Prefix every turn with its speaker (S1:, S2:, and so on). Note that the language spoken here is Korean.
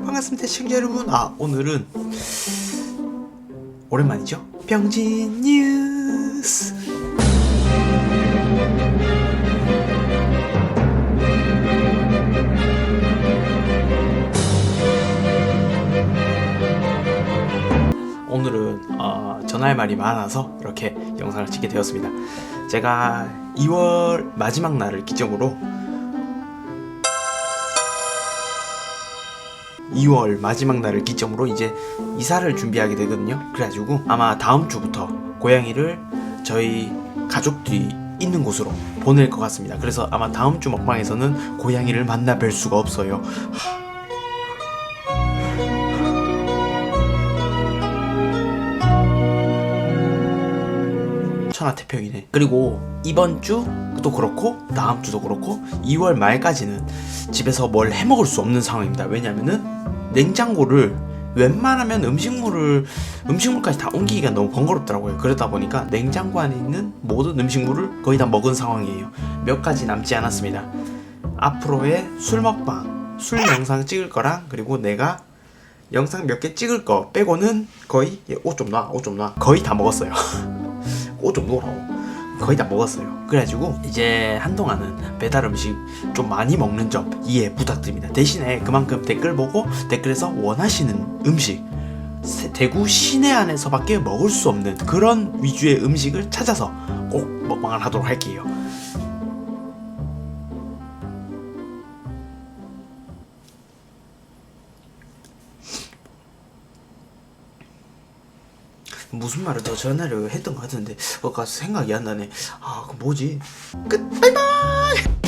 S1: 반갑습니다 시청자 여러분. 아 오늘은 오랜만이죠? 병진 뉴스. 오늘은 어, 전할 말이 많아서 이렇게 영상을 찍게 되었습니다. 제가 2월 마지막 날을 기점으로 2월 마지막 날을 기점으로 이제 이사를 준비하게 되거든요. 그래가지고 아마 다음 주부터 고양이를 저희 가족들이 있는 곳으로 보낼 것 같습니다. 그래서 아마 다음 주 먹방에서는 고양이를 만나 뵐 수가 없어요. 천하태평이네. 그리고 이번 주도 그렇고 다음 주도 그렇고 2월 말까지는 집에서 뭘 해먹을 수 없는 상황입니다. 왜냐면은 냉장고를 웬만하면 음식물을 음식물까지 다 옮기기가 너무 번거롭더라고요. 그러다 보니까 냉장고 안에 있는 모든 음식물을 거의 다 먹은 상황이에요. 몇 가지 남지 않았습니다. 앞으로의 술 먹방, 술 영상 찍을 거랑 그리고 내가 영상 몇 개 찍을 거 빼고는 거의 옷 좀 놔, 옷 좀 놔. 거의 다 먹었어요. 옷 좀 놓으라고. 거의 다 먹었어요. 그래가지고 이제 한동안은 배달 음식 좀 많이 먹는 점 이해 부탁드립니다. 대신에 그만큼 댓글 보고 댓글에서 원하시는 음식 세- 대구 시내 안에서밖에 먹을 수 없는 그런 위주의 음식을 찾아서 꼭 먹방을 하도록 할게요. 무슨 말을 더 전화를 했던 것 같은데 어, 가 생각이 안 나네. 아, 그 뭐지? 끝. 바이바이.